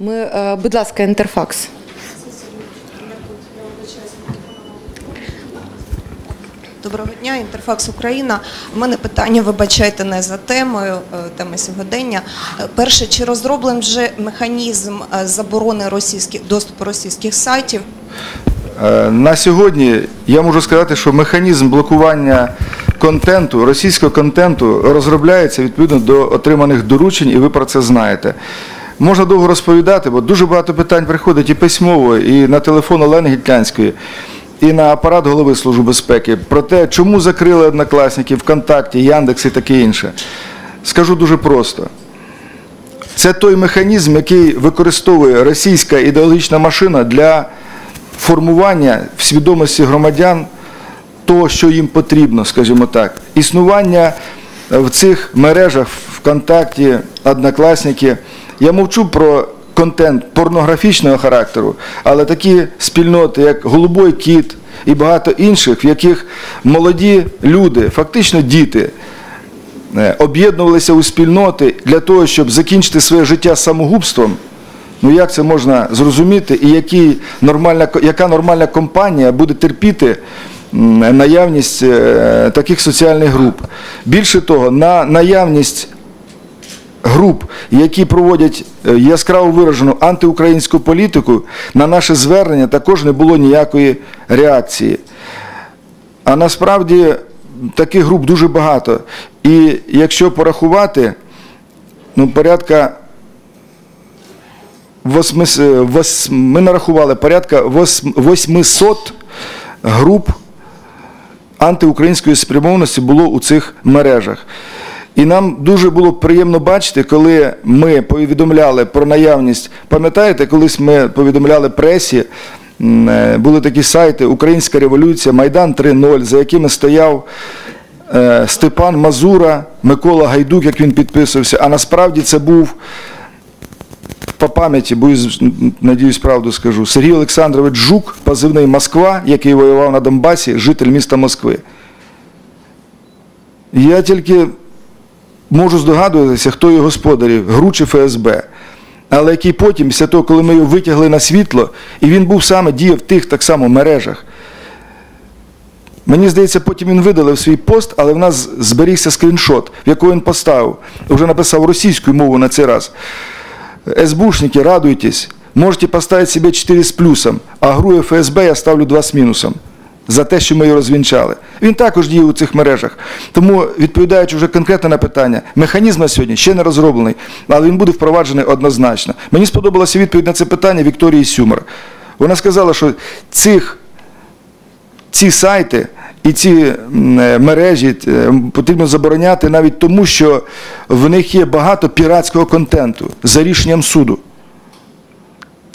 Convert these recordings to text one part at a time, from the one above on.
Ми, е, будь ласка, інтерфакс. Доброго дня, Інтерфакс Україна. У мене питання, вибачайте, не за темою, е, теми сьогодення. Е, Перше, чи розроблений вже механізм заборони російських доступу російських сайтів? На сьогодні я можу сказати, що механізм блокування контенту, російського контенту розробляється відповідно до отриманих доручень, і ви про це знаєте. Можна довго розповідати, бо дуже багато питань приходить і письмово, і на телефон Олени Гітлянської, і на апарат голови Служби безпеки про те, чому закрили однокласники ВКонтакті, Яндекс і таке інше. Скажу дуже просто. Це той механізм, який використовує російська ідеологічна машина для формування в свідомості громадян того, що їм потрібно, скажімо так. Існування в цих мережах ВКонтакті, Однокласники. Я мовчу про контент порнографічного характеру, але такі спільноти, як Голубой Кіт і багато інших, в яких молоді люди, фактично діти, е, об'єднувалися у спільноти для того, щоб закінчити своє життя самогубством. Ну як це можна зрозуміти, і які нормальна, яка нормальна компанія буде терпіти наявність е, таких соціальних груп? Більше того, на наявність груп, які проводять е, яскраво виражену антиукраїнську політику, на наше звернення також не було ніякої реакції. А насправді таких груп дуже багато. І якщо порахувати, ну, порядка восьмис- е, вос- ми нарахували порядка 800 груп антиукраїнської спрямованості було у цих мережах. І нам дуже було приємно бачити, коли ми повідомляли про наявність. Пам'ятаєте, колись ми повідомляли пресі, е, були такі сайти Українська революція, Майдан 3.0, за якими стояв е, Степан Мазура, Микола Гайдук, як він підписувався. А насправді це був по пам'яті, боюсь, надіюсь, правду скажу, Сергій Олександрович Жук, позивний Москва, який воював на Донбасі, житель міста Москви. Я тільки можу здогадуватися, хто його господарі, ГРУ чи ФСБ. Але який потім, після того, коли ми його витягли на світло, і він був саме діяв в тих так само мережах. Мені здається, потім він видалив свій пост, але в нас зберігся скріншот, в якого він поставив. Вже написав російською мовою на цей раз. СБУшники, радуйтесь, можете поставить себе 4 з плюсом, а гру ФСБ я ставлю 2 з мінусом. За те, що ми його розвінчали. Він також діє у цих мережах. Тому, відповідаючи вже конкретно на питання, механізм на сьогодні ще не розроблений, але він буде впроваджений однозначно. Мені сподобалася відповідь на це питання Вікторії Сюмер. Вона сказала, що цих, ці сайти і ці е, мережі е, потрібно забороняти навіть тому, що в них є багато піратського контенту за рішенням суду.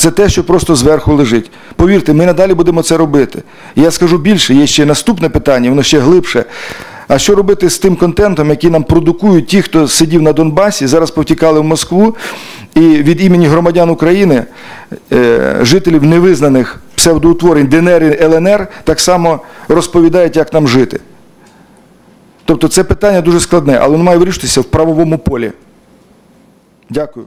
Це те, що просто зверху лежить. Повірте, ми надалі будемо це робити. Я скажу більше, є ще наступне питання, воно ще глибше. А що робити з тим контентом, який нам продукують ті, хто сидів на Донбасі, зараз повтікали в Москву, і від імені громадян України, е, жителів невизнаних псевдоутворень ДНР і ЛНР, так само розповідають, як нам жити. Тобто це питання дуже складне, але воно має вирішитися в правовому полі. Дякую.